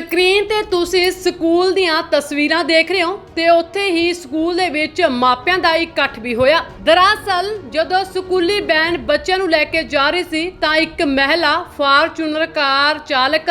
Screen ਤੇ ਤੁਸੀਂ school ਦੀਆਂ ਤਸਵੀਰਾਂ ਦੇਖ ਰਹੇ ਹੋ ਤੇ ਉੱਥੇ ਹੀ ਸਕੂਲ ਦੇ ਵਿੱਚ ਮਾਪਿਆਂ ਦਾ ਇਕੱਠ ਵੀ ਹੋਇਆ। ਦਰਅਸਲ, ਜਦੋਂ ਸਕੂਲੀ ਬੈਨ ਬੱਚਿਆਂ ਨੂੰ ਲੈ ਕੇ ਜਾ ਰਹੀ ਸੀ, ਤਾਂ ਇੱਕ ਮਹਿਲਾ, ਫਾਰਚੂਨਰ ਕਾਰ ਚਾਲਕ,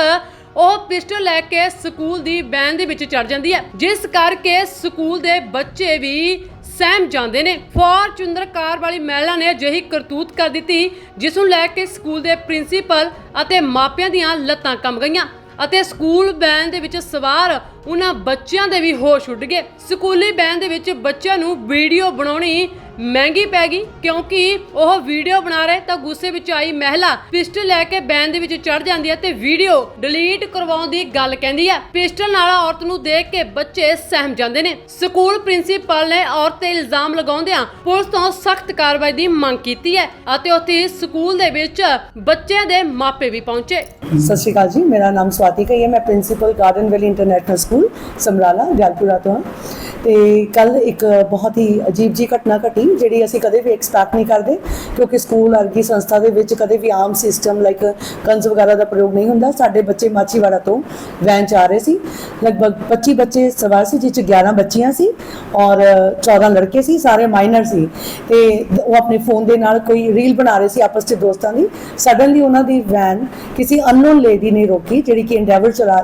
ਉਹ ਪਿਸਟਲ ਲੈ ਕੇ ਸਕੂਲ ਦੀ ਬੈਨ ਦੇ ਵਿੱਚ ਚੜ ਜਾਂਦੀ ਹੈ। ਜਿਸ ਕਰਕੇ ਸਕੂਲ ਦੇ ਬੱਚੇ ਵੀ ਸਹਿਮ ਜਾਂਦੇ ਨੇ। ਫੋਰਚੂਨਰ ਕਾਰ ਵਾਲੀ ਮਹਿਲਾ ਨੇ ਅਜਿਹੀ ਕਰਤੂਤ ਕਰ ਦਿੱਤੀ, ਜਿਸ ਨੂੰ ਲੈ ਕੇ ਸਕੂਲ ਦੇ ਪ੍ਰਿੰਸੀਪਲ ਅਤੇ ਮਾਪਿਆਂ ਦੀਆਂ ਲੱਤਾਂ ਕੰਬ ਗਈਆਂ। ਅਤੇ ਸਕੂਲ ਵੈਨ ਦੇ ਵਿੱਚ ਸਵਾਰ ਉਹਨਾਂ ਬੱਚਿਆਂ ਦੇ ਵੀ ਹੋਸ਼ ਉੱਡ ਗਏ। ਸਕੂਲੀ ਬੈਨ ਦੇ ਵਿੱਚ ਬੱਚਿਆਂ ਨੂੰ ਵੀਡੀਓ ਬਣਾਉਣੀ ਮਹਿੰਗੀ ਪੈ ਗਈ ਕਿਉਂਕਿ ਉਹ ਵੀਡੀਓ ਬਣਾ ਰਹੇ ਤਾਂ ਗੁੱਸੇ ਵਿੱਚ ਆਈ ਮਹਿਲਾ। ਪਿਸਟਲ ਲੈ ਕੇ ਬੈਨ ਦੇ ਵਿੱਚ ਚੜ ਜਾਂਦੀ ਹੈ ਤੇ ਵੀਡੀਓ ਡਿਲੀਟ ਕਰਵਾਉਣ ਦੀ ਗੱਲ ਕਹਿੰਦੀ ਹੈ। ਪਿਸਟਲ ਨਾਲ ਔਰਤ ਨੂੰ ਦੇਖ ਕੇ ਬੱਚੇ ਸਹਿਮ ਜਾਂਦੇ ਨੇ। ਸਕੂਲ ਪ੍ਰਿੰਸੀਪਲ ਨੇ ਔਰਤ ਤੇ ਇਲਜ਼ਾਮ ਲਗਾਉਂਦਿਆਂ ਪੁਲਿਸ ਤੋਂ ਸਖਤ ਕਾਰਵਾਈ ਦੀ ਮੰਗ ਕੀਤੀ ਹੈ ਅਤੇ ਉੱਥੇ ਸਕੂਲ ਦੇ ਵਿੱਚ ਬੱਚਿਆਂ ਦੇ ਮਾਪੇ ਵੀ ਪਹੁੰਚੇ। ਸਤਿ ਸ਼੍ਰੀ ਅਕਾਲ ਜੀ, ਮੇਰਾ ਨਾਮ ਸਵਾਤੀ ਕਈ ਹੈ। ਮੈਂ principal Garden Valley International School Samrala, Jalpura ਤੋਂ ਹਾਂ ਤੇ ਕੱਲ ਇੱਕ ਬਹੁਤ ਹੀ ਅਜੀਬ ਜੀ ਘਟਨਾ ਘਟੀ, ਜਿਹੜੀ ਅਸੀਂ ਕਦੇ ਵੀ ਐਕਸਪੈਕਟ ਨਹੀਂ ਕਰਦੇ, ਕਿਉਂਕਿ ਸਕੂਲ ਵਰਗੀ ਸੰਸਥਾ ਦੇ ਵਿੱਚ ਕਦੇ ਵੀ ਆਮ ਸਿਸਟਮ ਲਾਈਕ ਕੰਸ ਵਗੈਰਾ ਦਾ ਪ੍ਰਯੋਗ ਨਹੀਂ ਹੁੰਦਾ। ਸਾਡੇ ਬੱਚੇ ਮਾਚੀਵਾੜਾ ਤੋਂ ਵੈਨ ਚ ਆ ਰਹੇ ਸੀ। ਲਗਭਗ 25 ਬੱਚੇ ਸਵਾਰ ਸੀ ਜਿਸ ਚ 11 ਬੱਚੀਆਂ ਸੀ ਔਰ 14 ਲੜਕੇ ਸੀ, ਸਾਰੇ ਮਾਈਨਰ ਸੀ। ਤੇ ਉਹ ਆਪਣੇ ਫੋਨ ਦੇ ਨਾਲ ਕੋਈ ਰੀਲ ਬਣਾ ਰਹੇ ਸੀ ਆਪਸ ਚ ਦੋਸਤਾਂ ਦੀ। ਸਡਨਲੀ ਉਹਨਾਂ ਦੀ ਵੈਨ ਕਿਸੇ ਅਨਨੋਨ ਲੇਡੀ ਨੇ ਰੋਕੀ, ਜਿਹੜੀ ਕਿ ਇੰਡੈਵਰ ਚਲਾ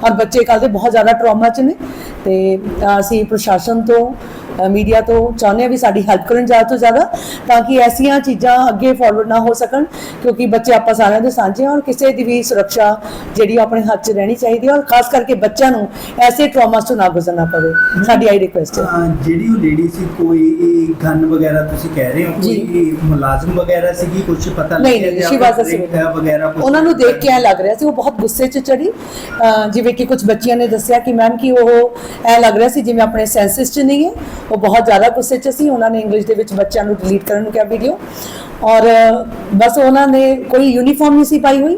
ਔਰ ਬੱਚੇ ਕੱਲ੍ਹ ਦੇ ਬਹੁਤ ਜ਼ਿਆਦਾ ਟਰਾਮਾ 'ਚ ਨੇ ਤੇ ਅਸੀਂ ਪ੍ਰਸ਼ਾਸਨ ਤੋਂ ਮੀਡੀਆ ਤੋਂ ਚਾਹੁੰਦੇ ਹਾਂ ਵੀ ਸਾਡੀ ਹੈਲਪ ਕਰਨ ਜ਼ਿਆਦਾ ਤੋਂ ਜ਼ਿਆਦਾ ਤਾਂ ਕਿ ਐਸੀਆਂ ਚੀਜ਼ਾਂ ਅੱਗੇ ਫਾਰਵਰਡ ਨਾ ਹੋ ਸਕਣ ਕਿਉਂਕਿ ਬੱਚੇ ਆਪਾਂ ਸਾਰਿਆਂ ਦੇ ਸਾਂਝੇ ਔਰ ਕਿਸੇ ਦੀ ਵੀ ਸੁਰੱਖਿਆ ਜਿਹੜੀ ਆਪਣੇ ਹੱਥ 'ਚ ਰਹਿਣੀ ਚਾਹੀਦੀ ਹੈ ਔਰ ਖਾਸ ਕਰਕੇ ਬੱਚਿਆਂ ਨੂੰ ਐਸੇ ਟਰਾਮਾਸ ਤੋਂ ਨਾ ਗੁਜ਼ਰਨਾ ਪਵੇ। ਸਾਡੀ ਆਈ ਰਿਕੁਐਸਟ ਹੈ। ਜਿਹੜੀ ਉਹ ਲੇਡੀ ਸੀ ਕੋਈ ਗਨ ਵਗੈਰਾ ਤੁਸੀਂ ਕਹਿ ਰਹੇ ਹੋ। ਕੋਈ ਮੁਲਾਜ਼ਮ ਵਗੈਰਾ ਸੀ ਕੁਝ ਪਤਾ ਨਹੀਂ ਲੱਗਿਆ ਨਹੀਂ ਜਾਂ ਸ਼ੀ ਵਾਸ ਅ ਕੋਈ ਵਗੈਰਾ ਕੁਛ ਉਹਨਾਂ ਨੂੰ ਦੇਖ ਕੇ ਐ ਲੱਗ ਰਿਹਾ ਸੀ ਉਹ ਬਹੁਤ ਗੁੱਸੇ 'ਚ ਚੜੀ ਅਹ ਜਿਵੇਂ ਕਿ ਕੁਝ ਬੱਚਿਆਂ ਨੇ ਦੱਸਿਆ ਕਿ ਮੈਮ ਕਿ ਉਹ ਐ ਲੱਗ ਰਿਹਾ ਸੀ ਜਿਵੇਂ ਆਪਣੇ ਸੈਂਸਸ 'ਚ ਨਹੀਂ ਹੈ, ਉਹ ਬਹੁਤ ਜ਼ਿਆਦਾ ਗੁੱਸੇ 'ਚ ਸੀ, ਉਹਨਾਂ ਨੇ ਇੰਗਲਿਸ਼ ਦੇ ਵਿੱਚ ਬੱਚਿਆਂ ਨੂੰ ਡਿਲੀਟ ਕਰਨ ਨੂੰ ਕਿਹਾ ਵੀਡੀਓ ਔਰ, ਬਸ ਉਹਨਾਂ ਨੇ ਕੋਈ ਯੂਨੀਫਾਰਮ ਨਹੀਂ ਸੀ ਪਾਈ ਹੋਈ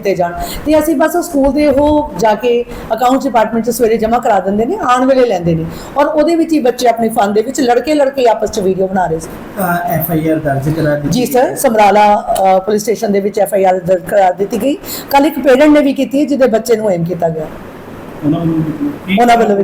ਕੀਤੇ ਜਾਣ। ਤੇ ਅਸੀਂ ਬਸ ਉਹ ਸਕੂਲ ਦੇ ਉਹ ਜਾ ਕੇ ਅਕਾਊਂਟ ਡਿਪਾਰਟਮੈਂਟ 'ਚ ਸਵੇਰੇ ਜਮ੍ਹਾਂ ਕਰਾ ਦਿੰਦੇ ਨੇ ਆਉਣ ਵੇਲੇ ਲੈਂਦੇ ਨੇ। ਔਰ ਉਹਦੇ ਵਿੱਚ ਹੀ ਬੱਚੇ ਆਪਣੇ ਫਨ ਦੇ ਵਿੱਚ ਲੜਕੇ ਲੜਕੇ ਆਪਸ 'ਚ ਵੀਡੀਓ ਬਣਾ ਰਹੇ ਸੀ। ਐਫ ਆਈ ਆਰ ਦਰਜ ਕਰਾ ਦਿੱਤੀ ਜੀ ਸਰ ਸਮਰਾਲਾ ਪੁਲਿਸ ਸਟੇਸ਼ਨ ਦੇ ਵਿੱਚ ਐਫ ਆਈ ਆਰ ਦਰਜ ਕਰਾ ਦਿੱਤੀ ਗਈ। ਕੱਲ ਇੱਕ ਪੇਰੈਂਟ ਨੇ ਵੀ ਕੀਤੀ ਜਿਹਦੇ ਬੱਚੇ ਨੂੰ ਐਮ ਕੀਤਾ ਗਿਆ। ਉਹਨਾਂ ਵੱਲੋਂ ਕੀ ਉਹਨਾਂ ਵੱਲੋਂ ਵੀ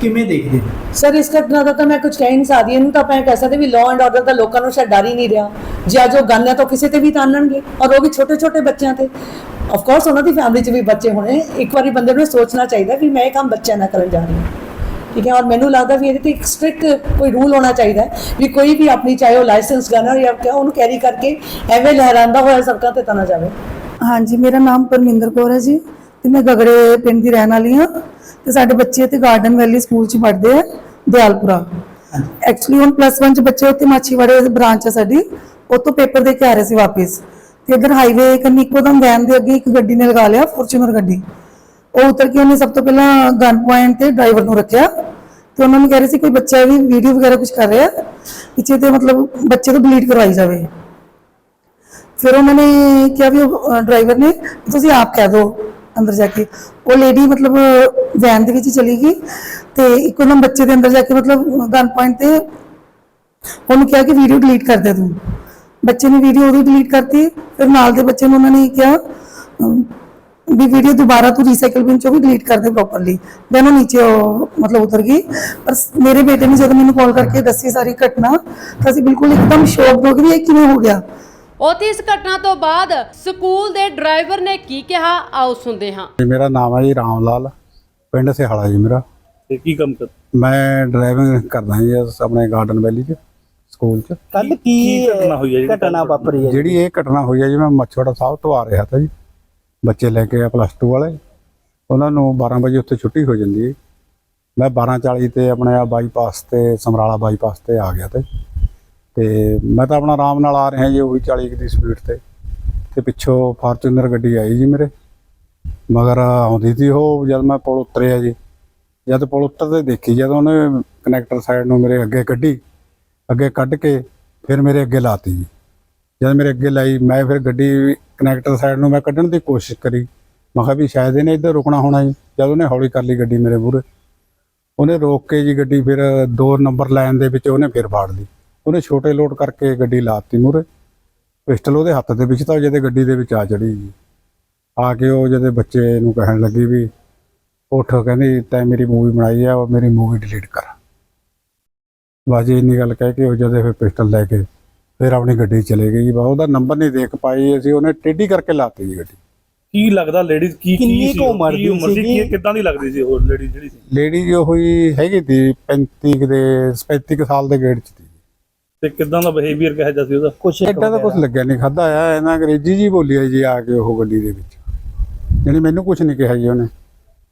ਕਿਵੇਂ ਦੇਖਦੇ ਹੋ ਸਰ ਇਸ ਘਟਨਾ ਦਾ ਤਾਂ ਮੈਂ ਕੁਝ ਕਹਿ ਨਹੀਂ ਸਕਦੀ। ਇਹਨੂੰ ਤਾਂ ਆਪਾਂ ਇਹ ਕਹਿ ਸਕਦੇ ਵੀ ਲਾਅ ਐਂਡ ਆਰਡਰ ਦਾ ਲੋਕਾਂ ਨੂੰ ਸ਼ਾਇਦ ਡਰ ਹੀ ਨਹੀਂ ਰਿਹਾ। ਜੇ ਅੱਜ ਉਹ ਗਨ ਹੈ ਤਾਂ ਕਿਸੇ ਤੇ ਵੀ ਤਾਨਣਗੇ ਔਰ ਉਹ ਵੀ ਛੋਟੇ ਛੋਟੇ ਬੱਚਿਆਂ ਤੇ। ਆਫ ਕੋਰਸ ਉਹਨਾਂ ਦੀ ਫੈਮਿਲੀ 'ਚ ਵੀ ਬੱਚੇ ਹੋਣੇ ਇੱਕ ਵਾਰੀ ਬੰਦੇ ਨੂੰ ਇਹ ਸੋਚਣਾ ਚਾਹੀਦਾ ਵੀ ਮੈਂ ਇਹ ਕੰਮ ਬੱਚਿਆਂ ਨਾਲ ਕਰਨ ਜਾ ਰਹੀ ਹਾਂ। ਠੀਕ ਹੈ ਔਰ ਮੈਨੂੰ ਲੱਗਦਾ ਵੀ ਇਹਦੇ ਤੇ ਇੱਕ ਸਟ੍ਰਿਕਟ ਕੋਈ ਰੂਲ ਹੋਣਾ ਚਾਹੀਦਾ ਵੀ ਕੋਈ ਵੀ ਆਪਣੀ ਚਾਹੇ ਉਹ ਲਾਇਸੈਂਸ ਗਨਰ ਜਾਂ ਕਿਆ ਉਹਨੂੰ ਕੈਰੀ ਕਰਕੇ ਐਵੇਂ ਲਹਿਰਾਉਂਦਾ ਹੋਇਆ ਸੜਕਾਂ ਤੇ ਤਾਂ ਨਾ ਜਾਵੇ। ਹਾਂਜੀ ਮੇਰਾ ਨਾਮ ਪਰਮਿੰਦਰ ਕੌਰ ਹੈ ਜੀ ਤੇ ਮੈਂ ਗਗੜੇ ਪਿੰਡ ਦੀ ਰਹਿਣ ਵਾਲੀ ਹਾਂ। ਤੇ ਸਾਡੇ ਬੱਚੇ ਇੱਥੇ ਗਾਰਡਨ ਵੈਲੀ ਸਕੂਲ 'ਚ ਪੜ੍ਹਦੇ ਆ ਦਿਆਲਪੁਰਾ। ਐਕਚੁਅਲੀ ਹੁਣ ਪਲੱਸ 1 ਚ ਬੱਚੇ ਉੱਥੇ ਮਾਛੀਵਾੜੇ ਬ੍ਰਾਂਚ ਹੈ ਸਾਡੀ ਉੱਥੋਂ ਪੇਪਰ ਦੇ ਕੇ ਆ ਰਹੇ ਸੀ ਵਾਪਸ। ਤੇ ਇਧਰ ਹਾਈਵੇ ਕੰਨੀ ਇੱਕੋਦਮ ਵੈਨ ਦੇ ਅੱਗੇ ਇੱਕ ਗੱਡੀ ਨੇ ਲਗਾ ਲਿਆ ਫੋਰਚੂਨਰ ਗੱਡੀ। ਉਹ ਉਤਰ ਕੇ ਉਹਨੇ ਸਭ ਤੋਂ ਪਹਿਲਾਂ ਗਨ ਪੁਆਇੰਟ ਤੇ ਡਰਾਈਵਰ ਨੂੰ ਰੱਖਿਆ। ਤੇ ਉਹਨਾਂ ਨੂੰ ਕਹਿ ਰਹੇ ਸੀ ਕੋਈ ਬੱਚਾ ਵੀ ਵੀਡੀਓ ਵਗੈਰਾ ਕੁਝ ਕਰ ਰਿਹਾ ਪਿੱਛੇ ਤੇ ਮਤਲਬ ਬੱਚੇ ਤੋਂ ਡਿਲੀਟ ਕਰਵਾਈ ਜਾਵੇ। ਫਿਰ ਉਹਨਾਂ ਨੇ ਕਿਹਾ ਵੀ ਡਰਾਈਵਰ ਨੇ ਤੁਸੀਂ ਆਪ ਕਹਿ ਦਿਓ। ਅੰਦਰ ਜਾ ਕੇ। ਉਹ ਲੇਡੀ ਮਤਲਬ ਵੈਨ ਦੇ ਵਿੱਚ ਚਲੀ ਗਈ ਤੇ ਇੱਕੋ ਬੱਚੇ ਦੇ ਅੰਦਰ ਜਾ ਕੇ ਮਤਲਬ ਗਨ ਪੁਆਇੰਟ ਤੇ ਉਹਨੂੰ ਕਿਹਾ ਕਿ ਵੀਡੀਓ ਡਿਲੀਟ ਕਰ ਦੇ ਤੂੰ। ਬੱਚੇ ਨੇ ਵੀਡੀਓ ਉਹਦੀ ਡਿਲੀਟ ਕਰਤੀ, ਫਿਰ ਨਾਲ ਦੇ ਬੱਚੇ ਨੂੰ ਉਹਨਾਂ ਨੇ ਕਿਹਾ ਵੀ ਵੀਡੀਓ ਦੁਬਾਰਾ ਤੂੰ ਰੀਸਾਈਕਲ ਬਿਨ ਚੋਂ ਵੀ ਡਿਲੀਟ ਕਰ ਦੇ ਪ੍ਰੋਪਰਲੀ ਦੈਨ ਉਹ ਨੀਚੇ ਮਤਲਬ ਉਤਰ ਗਈ। ਪਰ ਮੇਰੇ ਬੇਟੇ ਨੇ ਜਦੋਂ ਮੈਨੂੰ ਕਾਲ ਕਰਕੇ ਦੱਸੀ ਸਾਰੀ ਘਟਨਾ, ਤਾਂ ਅਸੀਂ ਬਿਲਕੁਲ ਇੱਕਦਮ ਸ਼ੌਕ ਹੋ ਗਏ ਵੀ ਇਹ ਕਿਵੇਂ ਹੋ ਗਿਆ। ਉੱਥੇ ਇਸ ਘਟਨਾ ਤੋਂ ਬਾਅਦ ਸਕੂਲ ਦੇ ਡਰਾਈਵਰ ਨੇ ਕੀ ਕਿਹਾ? ਆਓ ਸੁਣਦੇ ਹਾਂ। ਜੀ ਮੇਰਾ ਨਾਮ ਹੈ ਜੀ ਰਾਮ ਲਾਲ। ਪਿੰਡ ਸਿਹਾਲਾ ਜੀ ਮੇਰਾ। ਤੇ ਕੀ ਕੰਮ ਕਰ ਮੈਂ ਡਰਾਈਵਿੰਗ ਕਰਦਾ ਜੀ ਇਸ ਆਪਣੇ ਗਾਰਡਨ ਵੈਲੀ 'ਚ ਸਕੂਲ 'ਚ। ਕੱਲ ਕੀ ਘਟਨਾ ਹੋਈ ਹੈ ਜਿਹੜੀ ਘਟਨਾ ਵਾਪਰੀ ਹੈ ਜਿਹੜੀ ਇਹ ਘਟਨਾ ਹੋਈ ਹੈ ਜੀ ਮੈਂ ਮੱਛੋੜਾ ਸਾਹਿਬ ਤੋਂ ਆ ਰਿਹਾ ਤਾ ਜੀ। ਬੱਚੇ ਲੈ ਕੇ ਆ ਪਲੱਸ 2 ਵਾਲੇ। ਉਹਨਾਂ ਨੂੰ 12 ਵਜੇ ਉੱਥੇ ਛੁੱਟੀ ਹੋ ਜਾਂਦੀ ਹੈ ਮੈਂ 12:40 ਤੇ ਆਪਣੇ ਆ ਬਾਈਪਾਸ ਤੇ ਸਮਰਾਲਾ ਬਾਈਪਾਸ ਤੇ ਆ ਗਿਆ ਤੇ ਤੇ ਮੈਂ ਤਾਂ ਆਪਣਾ ਆਰਾਮ ਨਾਲ ਆ ਰਿਹਾ ਜੀ ਉਹੀ 40 ਕੁ ਦੀ ਸਪੀਡ ਤੇ। ਤੇ ਪਿੱਛੋਂ ਫਾਰਚੂਨਰ ਗੱਡੀ ਆਈ ਜੀ ਮੇਰੇ। ਮਗਰ ਆਉਂਦੀ ਸੀ ਉਹ ਜਦ ਮੈਂ ਪੁਲ ਉਤਰਿਆ ਜੀ। ਜਦ ਪੁਲ ਉੱਤਰਦੇ ਦੇਖੀ, ਜਦ ਉਹਨੇ ਕਨੈਕਟਰ ਸਾਈਡ ਨੂੰ ਮੇਰੇ ਅੱਗੇ ਕੱਢੀ, ਅੱਗੇ ਕੱਢ ਕੇ ਫਿਰ ਮੇਰੇ ਅੱਗੇ ਲਾਤੀ ਜੀ। ਜਦ ਮੇਰੇ ਅੱਗੇ ਲਾਈ, ਮੈਂ ਫਿਰ ਗੱਡੀ ਕਨੈਕਟਰ ਸਾਈਡ ਨੂੰ ਮੈਂ ਕੱਢਣ ਦੀ ਕੋਸ਼ਿਸ਼ ਕਰੀ। ਮੈਂ ਕਿਹਾ ਵੀ ਸ਼ਾਇਦ ਇਹਨੇ ਇੱਧਰ ਰੁਕਣਾ ਹੋਣਾ ਜੀ। ਜਦ ਉਹਨੇ ਹੌਲੀ ਕਰ ਲਈ ਗੱਡੀ ਮੇਰੇ ਮੂਹਰੇ। ਉਹਨੇ ਰੋਕ ਕੇ ਜੀ ਗੱਡੀ ਫਿਰ ਦੋ ਨੰਬਰ ਲਾਈਨ ਦੇ ਵਿੱਚ ਉਹਨੇ ਫਿਰ ਫਾੜ ਲਈ। ਉਹਨੇ ਛੋਟੇ ਲੋਡ ਕਰਕੇ ਗੱਡੀ ਲਾਤੀ ਮੂਹਰੇ। ਪਿਸਟਲ ਉਹਦੇ ਹੱਥ ਦੇ ਵਿੱਚ ਤਾਂ ਜਦੇ ਗੱਡੀ ਦੇ ਵਿੱਚ ਆ ਚੜੀ ਜੀ। ਆ ਕੇ ਉਹ ਜਦੇ ਬੱਚੇ ਨੂੰ ਕਹਿਣ ਲੱਗੀ ਵੀ ਉੱਠ ਕਹਿੰਦੀ ਤੈਂ ਮੇਰੀ ਮੂਵੀ ਬਣਾਈ ਆ ਉਹ ਮੇਰੀ ਮੂਵੀ ਡਿਲੀਟ ਕਰ। ਬਸ ਜੀ ਇੰਨੀ ਗੱਲ ਕਹਿ ਕੇ ਉਹ ਜਦੇ ਫਿਰ ਪਿਸਟਲ ਲੈ ਕੇ ਫਿਰ ਆਪਣੀ ਗੱਡੀ ਚਲੇ ਗਈ। ਬਸ ਉਹਦਾ ਨੰਬਰ ਨਹੀਂ ਦੇਖ ਪਾਈ ਅਸੀਂ ਉਹਨੇ ਟੇਢੀ ਕਰਕੇ ਲਾਤੀ ਜੀ ਗੱਡੀ। ਕੀ ਲੱਗਦਾ ਲੇਡੀਜ਼ ਕੀ ਕਿੰਨੀ ਕੀ ਸੀ ਕੁ ਉਹ? ਉਮਰ ਕੀ ਦੀ ਉਮਰ ਸੀ? ਕੀ ਕਿੱਦਾਂ ਦੀ ਲੱਗਦੀ ਸੀ ਉਹ ਲੇਡੀ ਜਿਹੜੀ ਸੀ? ਲੇਡੀ ਜੋ ਹੋਈ ਹੈਗੀ ਤੀ 35 ਕੁ ਦੇ 35 ਕੁ ਸਾਲ ਦੇ ਗੇੜ 'ਚ ਤੀ ਤੇ ਕਿੱਦਾਂ ਦਾ ਬਿਹੇਵੀਅਰ ਕਿਹਾ ਜਾਂਦਾ ਸੀ ਉਹਦਾ? ਕੁਛ ਐਡਾ ਤਾਂ ਕੁਝ ਲੱਗਿਆ ਨਹੀਂ ਖਾਦਾ ਆ ਇਹਨਾਂ ਅੰਗਰੇਜ਼ੀ ਜੀ ਬੋਲੀ ਆ ਜੀ ਆ ਕੇ ਉਹ ਗੱਡੀ ਦੇ ਵਿੱਚ। ਜਾਣੀ ਮੈਨੂੰ ਕੁਝ ਨਹੀਂ ਕਿਹਾ ਜੀ ਉਹਨੇ।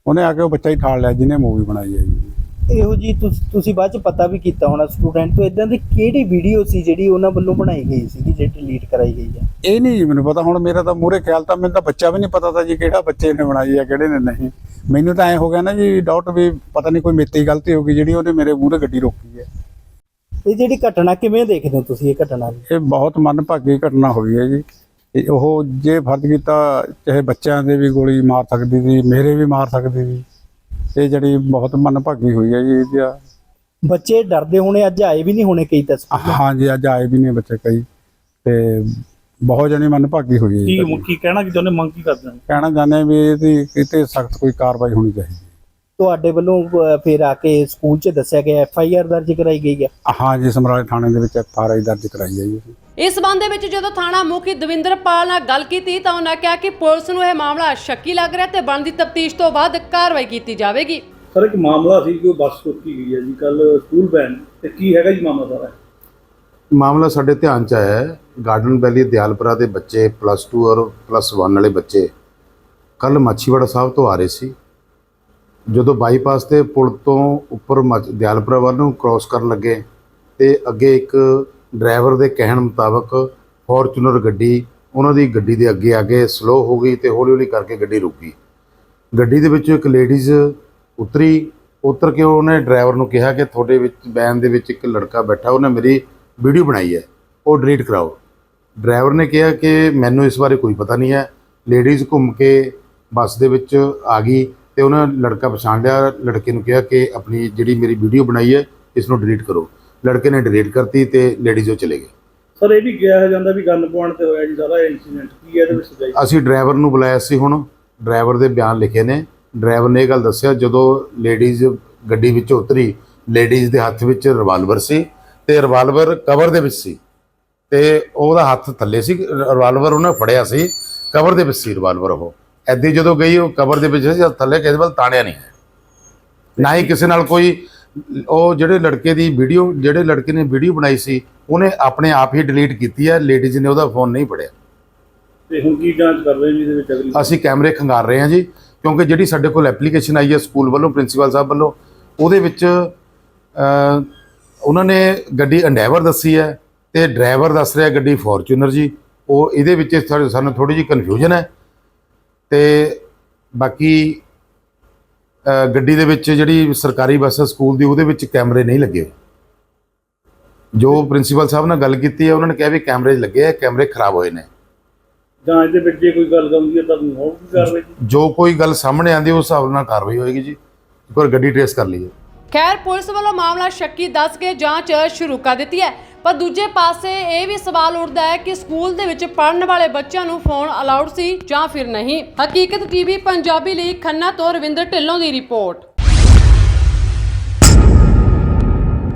ਉਹਨੇ ਆ ਕੇ ਉਹ ਬੱਚਾ ਹੀ ਠਾਲ ਲਿਆ ਜਿਹਨੇ ਮੂਵੀ ਬਣਾਈ ਹੈ ਜੀ। ਇਹੋ ਜੀ ਤੁਸੀਂ ਬਾਅਦ ਚ ਪਤਾ ਵੀ ਕੀਤਾ ਹੋਣਾ ਸਟੂਡੈਂਟ ਤੋਂ ਇਦਾਂ ਦੀ ਕਿਹੜੀ ਵੀਡੀਓ ਸੀ ਜਿਹੜੀ ਉਹਨਾਂ ਵੱਲੋਂ ਬਣਾਈ ਗਈ ਸੀ ਜਿਹੜੀ ਡਿਲੀਟ ਕਰਾਈ ਗਈ ਆ ਇਹ ਨਹੀਂ ਜੀ ਮੈਨੂੰ ਪਤਾ ਹੁਣ ਮੇਰਾ ਤਾਂ ਮੂਹਰੇ ਖਿਆਲ ਤਾਂ ਮੈਨੂੰ ਤਾਂ ਬੱਚਾ ਵੀ ਨਹੀਂ ਪਤਾ ਤਾਂ ਜੀ ਕਿਹੜਾ ਬੱਚੇ ਨੇ ਬਣਾਈ ਆ ਕਿਹੜੇ ਨੇ ਨਹੀਂ। ਮੈਨੂੰ ਤਾਂ ਐ ਹੋ ਗਿਆ ਨਾ ਜੀ ਡਾਊਟ ਵੀ ਪਤਾ ਨਹੀਂ ਕੋਈ ਮੇਤੀ ਗਲਤੀ ਹੋ ਗਈ ਜਿਹੜੀ ਉਹਨੇ ਮੇਰੇ ਮੂਹਰੇ ਗੱਡੀ ਰੋਕੀ ਹੈ। ਇਹ ਜਿਹੜੀ ਘਟਨਾ ਕਿਵੇਂ ਦੇਖਦੇ ਹੋ ਤੁਸੀਂ ਇਹ ਘਟਨਾ ਨੂੰ ਇਹ ਬਹੁਤ ਮੰਦਭਾਗੀ ਘਟਨਾ ਹੋਈ ਹੈ ਜੀ। ਇਹ ਉਹ ਜੇ ਫਰਜ਼ ਕੀਤਾ ਚਾਹੇ ਬੱਚਿਆਂ ਦੇ ਵੀ ਗੋਲੀ ਮਾਰ ਸਕਦੀ ਸੀ ਮੇਰੇ ਵੀ ਮਾਰ ਸਕਦੀ ਸੀ। ਇਹ ਜਿਹੜੀ ਬਹੁਤ ਮੰਦਭਾਗੀ ਹੋਈ ਹੈ ਜੀ ਇਹਦਾ ਬੱਚੇ ਡਰਦੇ ਹੋਣੇ ਅੱਜ ਆਏ ਵੀ ਨਹੀਂ ਹੋਣੇ ਕਈ ਤਸਵੀਰ ਹਾਂਜੀ ਅੱਜ ਆਏ ਵੀ ਨੇ ਬੱਚੇ ਕਈ। ਤੇ ਬਹੁਤ ਜਣੀ ਮੰਦਭਾਗੀ ਹੋਈ ਹੈ ਜੀ। ਕੀ ਕੀ ਕਹਿਣਾ ਕਿ ਉਹਨੇ ਮੰਗ ਕੀ ਕਰਦੇ ਨੇ ਕਹਿਣਾ ਚਾਹੁੰਦੇ ਹਾਂ ਵੀ ਇਹਦੀ ਕਿਤੇ ਸਖਤ ਕੋਈ ਕਾਰਵਾਈ ਹੋਣੀ ਚਾਹੀਦੀ। ਤੁਹਾਡੇ ਵੱਲੋਂ ਅਹ, ਫਿਰ ਆ ਕੇ ਸਕੂਲ 'ਚ ਦੱਸਿਆ ਗਿਆ ਐਫ ਆਈ ਆਰ ਦਰਜ ਕਰਾਈ ਗਈ ਆ ਹਾਂਜੀ ਸਮਰਾਲੇ ਥਾਣੇ ਦੇ ਵਿੱਚ ਐਫ ਆਰ ਆਈ ਦਰਜ ਕਰਾਈ ਹੈ ਜੀ। ਅਸੀਂ। ਇਸ ਸੰਬੰਧ ਦੇ ਵਿੱਚ ਜਦੋਂ ਥਾਣਾ ਮੁਖੀ ਦਵਿੰਦਰਪਾਲ ਨਾਲ ਗੱਲ ਕੀਤੀ ਤਾਂ ਉਹਨਾਂ ਕਿਹਾ ਕਿ ਪੁਲਿਸ ਨੂੰ ਇਹ ਮਾਮਲਾ ਸ਼ੱਕੀ ਲੱਗ ਰਿਹਾ ਤੇ ਬਣਦੀ ਤਫਤੀਸ਼ ਤੋਂ ਬਾਅਦ ਕਾਰਵਾਈ ਕੀਤੀ ਜਾਵੇਗੀ। ਸਰ ਇੱਕ ਮਾਮਲਾ ਸੀ ਕਿ ਉਹ ਬੱਸ ਰੋਕੀ ਗਈ ਹੈ ਜੀ ਕੱਲ ਸਕੂਲ ਬੈਨ ਤੇ ਕੀ ਹੈਗਾ ਜੀ ਮਾਮਲਾ ਸਾਰਾ? ਮਾਮਲਾ ਸਾਡੇ ਧਿਆਨ ਚ ਆਇਆ ਹੈ। ਗਾਰਡਨ ਵੈਲੀ ਦਿਆਲਪੁਰਾ ਦੇ ਬੱਚੇ ਪਲੱਸ 2 ਔਰ ਪਲੱਸ 1 ਵਾਲੇ ਬੱਚੇ ਕੱਲ ਮਾਛੀਵਾੜਾ ਸਾਹਿਬ ਤੋਂ ਆ ਰਹੇ ਸੀ। ਜਦੋਂ ਬਾਈਪਾਸ ਤੇ ਪੁਲ ਤੋਂ ਉੱਪਰ ਮੱਝ- ਦਿਆਲਪੁਰਾ ਵੱਲ ਨੂੰ ਕ੍ਰਾਸ ਕਰਨ ਲੱਗੇ ਤੇ ਅੱਗੇ ਇੱਕ ਡਰਾਈਵਰ ਦੇ ਕਹਿਣ ਮੁਤਾਬਕ ਫੋਰਚੂਨਰ ਗੱਡੀ ਉਹਨਾਂ ਦੀ ਗੱਡੀ ਦੇ ਅੱਗੇ ਆ ਕੇ ਸਲੋ ਹੋ ਗਈ ਤੇ ਹੌਲੀ ਹੌਲੀ ਕਰਕੇ ਗੱਡੀ ਰੁਕ ਗਈ। ਗੱਡੀ ਦੇ ਵਿੱਚੋਂ ਇੱਕ ਲੇਡੀਜ਼ ਉਤਰੀ, ਉਤਰ ਕੇ ਉਹਨੇ ਡਰਾਈਵਰ ਨੂੰ ਕਿਹਾ ਕਿ ਤੁਹਾਡੇ ਵਿੱਚ ਵੈਨ ਦੇ ਵਿੱਚ ਇੱਕ ਲੜਕਾ ਬੈਠਾ, ਉਹਨੇ ਮੇਰੀ ਵੀਡੀਓ ਬਣਾਈ ਹੈ, ਉਹ ਡਿਲੀਟ ਕਰਾਓ। ਡਰਾਈਵਰ ਨੇ ਕਿਹਾ ਕਿ ਮੈਨੂੰ ਇਸ ਬਾਰੇ ਕੋਈ ਪਤਾ ਨਹੀਂ ਹੈ। ਲੇਡੀਜ਼ ਘੁੰਮ ਕੇ ਬੱਸ ਦੇ ਵਿੱਚ ਆ ਗਈ। ਤੇ ਉਹਨਾਂ ਲੜਕਾ ਪਛਾਣ ਲਿਆ ਲੜਕੇ ਨੂੰ ਕਿਹਾ ਕਿ ਆਪਣੀ ਜਿਹੜੀ ਮੇਰੀ ਵੀਡੀਓ ਬਣਾਈ ਹੈ ਇਸ ਨੂੰ ਡਿਲੀਟ ਕਰੋ। ਲੜਕੇ ਨੇ ਡਿਲੀਟ ਕਰਤੀ ਤੇ ਲੇਡੀਜ਼ ਉਹ ਚਲੇ ਗਏ। ਸਰ ਇਹ ਵੀ ਕਿਹਾ ਜਾਂਦਾ ਵੀ ਗਨ ਪੁਆਇੰਟ ਤੇ ਹੋਇਆ ਜੀ ਸਾਰਾ ਇਨਸੀਡੈਂਟ ਕੀ ਹੈ ਇਹਦੇ ਵਿੱਚ ਸਜਾਈ ਅਸੀਂ ਡਰਾਈਵਰ ਨੂੰ ਬੁਲਾਇਆ ਸੀ ਹੁਣ। ਡਰਾਈਵਰ ਦੇ ਬਿਆਨ ਲਿਖੇ ਨੇ। ਡਰਾਈਵਰ ਨੇ ਇਹ ਗੱਲ ਦੱਸਿਆ ਜਦੋਂ ਲੇਡੀਜ਼ ਗੱਡੀ ਵਿੱਚ ਉਤਰੀ ਲੇਡੀਜ਼ ਦੇ ਹੱਥ ਵਿੱਚ ਰਿਵਾਲਵਰ ਸੀ ਤੇ ਰਿਵਾਲਵਰ ਕਵਰ ਦੇ ਵਿੱਚ ਸੀ। ਤੇ ਉਹਦਾ ਹੱਥ ਥੱਲੇ ਸੀ ਰਿਵਾਲਵਰ ਉਹਨੇ ਫੜਿਆ ਸੀ ਕਵਰ ਦੇ ਵਿੱਚ ਸੀ ਰਿਵਾਲਵਰ ਉਹ। ਐਦੀ ਜਦੋਂ ਗਈ ਉਹ ਕਵਰ ਦੇ ਵਿੱਚ ਸੀ ਥੱਲੇ ਕਿਸੇ ਵੱਲ ਤਾਣਿਆ ਨਹੀਂ। ਨਾ ਹੀ ਕਿਸੇ ਨਾਲ ਕੋਈ ਉਹ ਜਿਹੜੇ ਲੜਕੇ ਦੀ ਵੀਡੀਓ ਜਿਹੜੇ ਲੜਕੇ ਨੇ ਵੀਡੀਓ ਬਣਾਈ ਸੀ ਉਹਨੇ ਆਪਣੇ ਆਪ ਹੀ ਡਿਲੀਟ ਕੀਤੀ ਹੈ ਲੇਡੀਜ਼ ਨੇ ਉਹਦਾ ਫੋਨ ਨਹੀਂ ਫੜਿਆ। ਤੇ ਹੁਣ ਕੀ ਜਾਂਚ ਕਰ ਰਹੇ ਜੀ ਇਹਦੇ ਵਿੱਚ ਅਗਲੀ? ਅਸੀਂ ਕੈਮਰੇ ਖੰਗਾਰ ਰਹੇ ਹਾਂ ਜੀ ਕਿਉਂਕਿ ਜਿਹੜੀ ਸਾਡੇ ਕੋਲ ਐਪਲੀਕੇਸ਼ਨ ਆਈ ਹੈ ਸਕੂਲ ਵੱਲੋਂ ਪ੍ਰਿੰਸੀਪਲ ਸਾਹਿਬ ਵੱਲੋਂ ਉਹਦੇ ਵਿੱਚ ਅ, ਉਹਨਾਂ ਨੇ ਗੱਡੀ ਅੰਡੈਵਰ ਦੱਸੀ ਹੈ ਤੇ ਡਰਾਈਵਰ ਦੱਸ ਰਿਹਾ ਗੱਡੀ ਫੋਰਚੂਨਰ ਜੀ ਉਹ ਇਹਦੇ ਵਿੱਚ ਸਾਨੂੰ ਥੋੜੀ ਜਿਹੀ ਕਨਫਿਊਜ਼ਨ ਹੈ। ਤੇ ਬਾਕੀ ਗੱਡੀ ਦੇ ਵਿੱਚ ਜਿਹੜੀ ਸਰਕਾਰੀ ਬੱਸ ਸਕੂਲ ਦੀ ਉਹਦੇ ਵਿੱਚ ਕੈਮਰੇ ਨਹੀਂ ਲੱਗੇ। ਜੋ ਪ੍ਰਿੰਸੀਪਲ ਸਾਹਿਬ ਨਾਲ ਗੱਲ ਕੀਤੀ ਹੈ ਉਹਨਾਂ ਨੇ ਕਿਹਾ ਵੀ ਕੈਮਰੇ ਲੱਗੇ ਆ ਕੈਮਰੇ ਖਰਾਬ ਹੋਏ ਨੇ। ਜਾਂਚ ਦੇ ਵਿੱਚ ਜੇ ਕੋਈ ਗੱਲ ਗੰਦੀ ਹੈ ਤਾਂ ਹੋਊਗੀ ਕਾਰਵਾਈ ਜੀ ਜੋ ਕੋਈ ਗੱਲ ਸਾਹਮਣੇ ਆਂਦੀ ਉਸ ਹਿਸਾਬ ਨਾਲ ਕਾਰਵਾਈ ਹੋਏਗੀ ਜੀ। ਇੱਕ ਵਾਰ ਗੱਡੀ ਟ੍ਰੇਸ ਕਰ ਲਈਏ। ਖੈਰ ਪੁਲਿਸ ਵੱਲੋਂ ਮਾਮਲਾ ਸ਼ੱਕੀ ਦੱਸ ਕੇ ਜਾਂਚ ਸ਼ੁਰੂ ਕਰ ਦਿੱਤੀ ਹੈ। ਪਰ ਦੂਜੇ ਪਾਸੇ ਇਹ ਵੀ ਸਵਾਲ ਉੱਠਦਾ ਹੈ ਕਿ ਸਕੂਲ ਦੇ ਵਿੱਚ ਪੜ੍ਹਨ ਵਾਲੇ ਬੱਚਿਆਂ ਨੂੰ ਫੋਨ ਅਲਾਉਡ ਸੀ ਜਾਂ ਫਿਰ ਨਹੀਂ। ਹਕੀਕਤ ਟੀਵੀ ਪੰਜਾਬੀ ਲਈ ਖੰਨਾ ਤੋਂ ਰਵਿੰਦਰ ਢਿੱਲੋਂ ਦੀ ਰਿਪੋਰਟ।